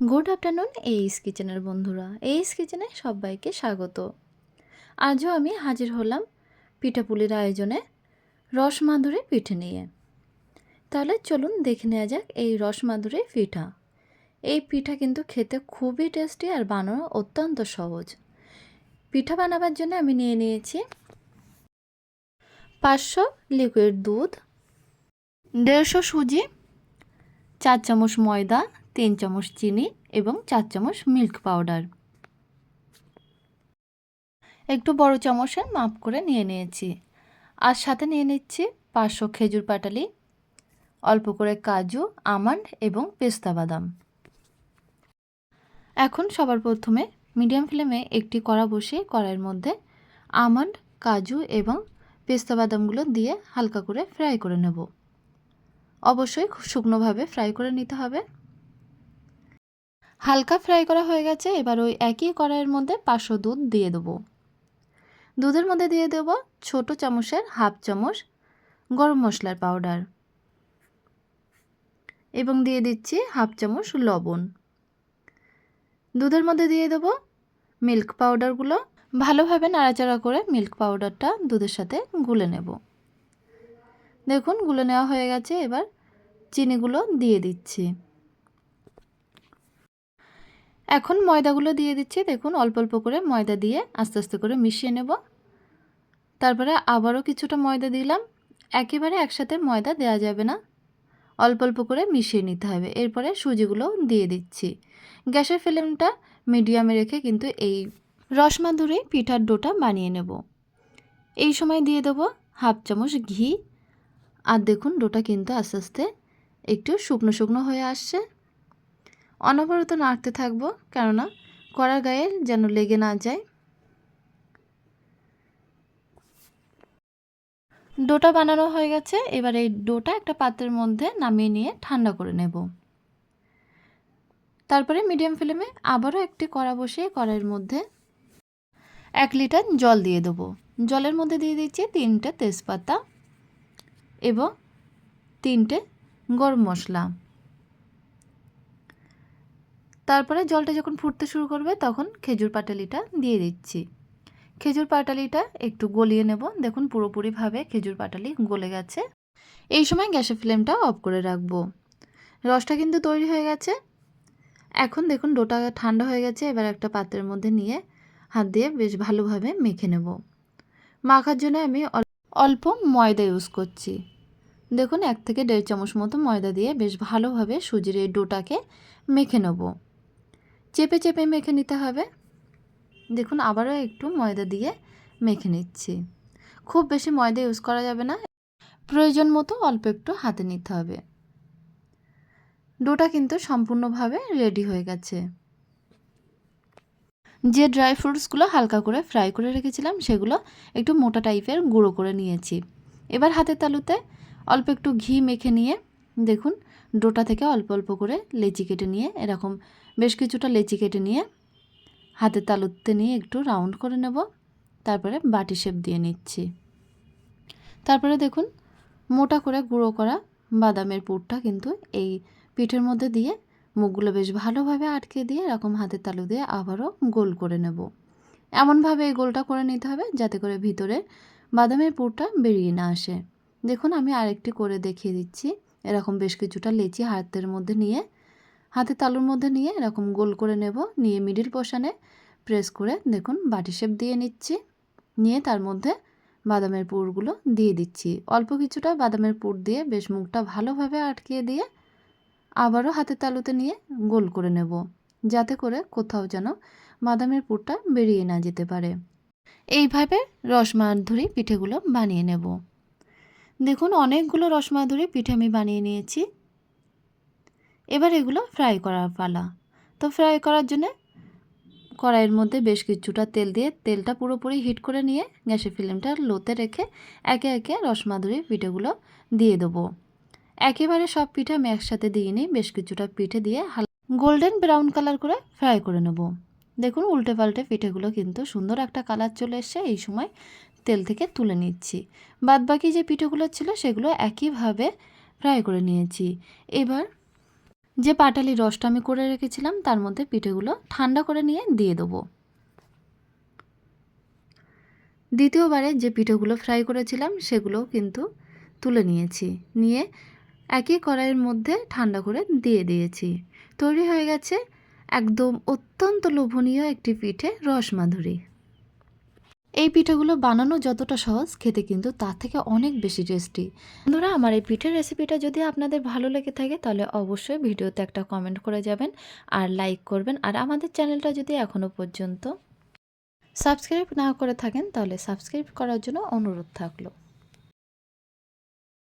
Good afternoon এইস কিচেনের বন্ধুরা। এইস কিচেনে সবাইকে স্বাগত। আজও আমি হাজির হলাম পিঠাপুলির আয়োজনে রসমাধুরী পিঠে নিয়ে। তাহলে চলুন দেখে নেওয়া যাক এই রসমাধুরী পিঠা। এই পিঠা কিন্তু খেতে খুবই টেস্টি আর বানানো অত্যন্ত সহজ। পিঠা বানাবার জন্য আমি নিয়ে নিয়েছি পাঁচশো লিকুইড দুধ, দেড়শো সুজি, চার চামচ ময়দা তিন চামচ চিনি এবং চার চামচ মিল্ক পাউডার। একটু বড় চামচে মাপ করে নিয়ে নিয়েছি। আর সাথে নিয়ে নিচ্ছি পাঁচশো খেজুর পাটালি, অল্প করে কাজু, আমন্ড এবং পেস্তা বাদাম। এখন সবার প্রথমে মিডিয়াম ফ্লেমে একটি কড়া বসিয়ে কড়াইয়ের মধ্যে আমন্ড, কাজু এবং পেস্তা বাদামগুলো দিয়ে হালকা করে ফ্রাই করে নেব। অবশ্যই শুকনোভাবে ফ্রাই করে নিতে হবে। হালকা ফ্রাই করা হয়ে গেছে, এবার ওই একই কড়াইয়ের মধ্যে পাঁচশো দুধ দিয়ে দেবো। দুধের মধ্যে দিয়ে দেবো ছোট চামচের হাফ চামচ গরম মশলার পাউডার এবং দিয়ে দিচ্ছি হাফ চামচ লবণ। দুধের মধ্যে দিয়ে দেবো মিল্ক পাউডারগুলো। ভালোভাবে নাড়াচাড়া করে মিল্ক পাউডারটা দুধের সাথে গুলে নেব। দেখুন, গুলে নেওয়া হয়ে গেছে, এবার চিনিগুলো দিয়ে দিচ্ছি। এখন ময়দাগুলো দিয়ে দিচ্ছি, দেখুন অল্প অল্প করে ময়দা দিয়ে আস্তে আস্তে করে মিশিয়ে নেব। তারপরে আবারও কিছুটা ময়দা দিলাম, একেবারে একসাথে ময়দা দেওয়া যাবে না। অল্প অল্প করে মিশিয়ে নিতে হবে, এরপরে সুজিগুলো দিয়ে দিচ্ছি। গ্যাসের ফ্লেমটা মিডিয়ামে রেখে কিন্তু এই রসমাধুরি পিঠার ডোটা বানিয়ে নেব। এই সময় দিয়ে দেবো হাফ চামচ ঘি। আর দেখুন ডোটা কিন্তু আস্তে আস্তে একটু শুকনো শুকনো হয়ে আসছে। অনবরত নাড়তে থাকব, কেননা কড়ার গায়ে যেন লেগে না যায়। ডোটা বানানো হয়ে গেছে, এবার এই ডোটা একটা পাত্রের মধ্যে নামিয়ে নিয়ে ঠান্ডা করে নেব। তারপরে মিডিয়াম ফ্লেমে আবারও একটি কড়া বসিয়ে কড়াইয়ের মধ্যে এক লিটার জল দিয়ে দেবো। জলের মধ্যে দিয়ে দিচ্ছি তিনটে তেজপাতা এবং তিনটে গরম মশলা। তারপরে জলটা যখন ফুটতে শুরু করবে, তখন খেজুর পাটালিটা দিয়ে দিচ্ছি। খেজুর পাটালিটা একটু গলিয়ে নেব। দেখুন পুরোপুরিভাবে খেজুর পাটালি গলে গেছে। এই সময় গ্যাসের ফ্লেমটা অফ করে রাখব। রসটা কিন্তু তৈরি হয়ে গেছে। এখন দেখুন ডোটা ঠান্ডা হয়ে গেছে। এবার একটা পাত্রের মধ্যে নিয়ে হাত দিয়ে বেশ ভালোভাবে মেখে নেব। মাখার জন্য আমি অল্প ময়দা ইউজ করছি। দেখুন এক থেকে দেড় চামচ মতো ময়দা দিয়ে বেশ ভালোভাবে সুজির এই ডোটাকে মেখে নেব। চেপে চেপে মেখে নিতে হবে। দেখুন, আবারও একটু ময়দা দিয়ে মেখে নিচ্ছি। খুব বেশি ময়দা ইউজ করা যাবে না। প্রয়োজন মতো অল্প একটু হাতে নিতে হবে। ডোটা কিন্তু সম্পূর্ণভাবে রেডি হয়ে গেছে। যে ড্রাই ফ্রুটসগুলো হালকা করে ফ্রাই করে রেখেছিলাম, সেগুলো একটু মোটা টাইপের গুঁড়ো করে নিয়েছি। এবার হাতের তালুতে অল্প একটু ঘি মেখে নিয়ে, দেখুন, ডোটা থেকে অল্প অল্প করে লেচি কেটে নিয়ে এরকম বেশ কিছুটা লেচি কেটে নিয়ে হাতের তালুতে নিয়ে একটু রাউন্ড করে নেব। তারপরে বাটি শেপ দিয়ে নিচ্ছি। তারপরে দেখুন, মোটা করে গুঁড়ো করা বাদামের পুরটা কিন্তু এই পিঠের মধ্যে দিয়ে মুখগুলো বেশ ভালোভাবে আটকে দিয়ে এরকম হাতের তালু দিয়ে আবারও গোল করে নেব। এমনভাবে এই গোলটা করে নিতে হবে যাতে করে ভিতরে বাদামের পুরটা বেরিয়ে না আসে। দেখুন, আমি আরেকটি করে দেখিয়ে দিচ্ছি। এরকম বেশ কিছুটা লেচি হাতের মধ্যে নিয়ে হাতে তালুর মধ্যে নিয়ে এরকম গোল করে নেব, নিয়ে মিডিল পোর্শানে প্রেস করে দেখুন বাটি শেপ দিয়ে নিচ্ছি। নিয়ে তার মধ্যে বাদামের পুরগুলো দিয়ে দিচ্ছি। অল্প কিছুটা বাদামের পুর দিয়ে বেশ মুখটা ভালোভাবে আটকিয়ে দিয়ে আবারও হাতে তালুতে নিয়ে গোল করে নেব, যাতে করে কোথাও যেন বাদামের পুরটা বেরিয়ে না যেতে পারে। এইভাবে রসমাধুরি পিঠেগুলো বানিয়ে নেব। দেখুন অনেকগুলো রসমাধুরি পিঠে আমি বানিয়ে নিয়েছি। এবার এগুলো ফ্রাই করার পালা। তো ফ্রাই করার জন্য কড়াইয়ের মধ্যে বেশ কিছুটা তেল দিয়ে তেলটা পুরোপুরি হিট করে নিয়ে গ্যাসের ফ্লেমটা লোতে রেখে একে একে রসমাধুরি পিঠেগুলো দিয়ে দেবো। একেবারে সব পিঠে আমি একসাথে দিয়ে নিই বেশ কিছুটা পিঠে দিয়ে গোল্ডেন ব্রাউন কালার করে ফ্রাই করে নেব। দেখুন উল্টে পাল্টে পিঠেগুলো কিন্তু সুন্দর একটা কালার চলে এসছে, এই সময় তেল থেকে তুলে নিচ্ছি। বাদবাকি যে পিঠেগুলো ছিল, সেগুলো একইভাবে ফ্রাই করে নিয়েছি। এবার যে পাটালি রসটা আমি করে রেখেছিলাম, তার মধ্যে পিঠেগুলো ঠান্ডা করে নিয়ে দিয়ে দেবো। দ্বিতীয়বারে যে পিঠেগুলো ফ্রাই করেছিলাম, সেগুলোও কিন্তু তুলে নিয়েছি। নিয়ে একই কড়াইয়ের মধ্যে ঠান্ডা করে দিয়ে দিয়েছি। তৈরি হয়ে গেছে একদম অত্যন্ত লোভনীয় একটি পিঠে রসমাধুরী। এই পিঠেগুলো বানানো যতটা সহজ, খেতে কিন্তু তার থেকে অনেক বেশি টেস্টি বন্ধুরা, আমার এই পিঠের রেসিপিটা যদি আপনাদের ভালো লেগে থাকে, তাহলে অবশ্যই ভিডিওতে একটা কমেন্ট করে যাবেন আর লাইক করবেন। আর আমাদের চ্যানেলটা যদি এখনও পর্যন্ত সাবস্ক্রাইব না করে থাকেন, তাহলে সাবস্ক্রাইব করার জন্য অনুরোধ থাকল।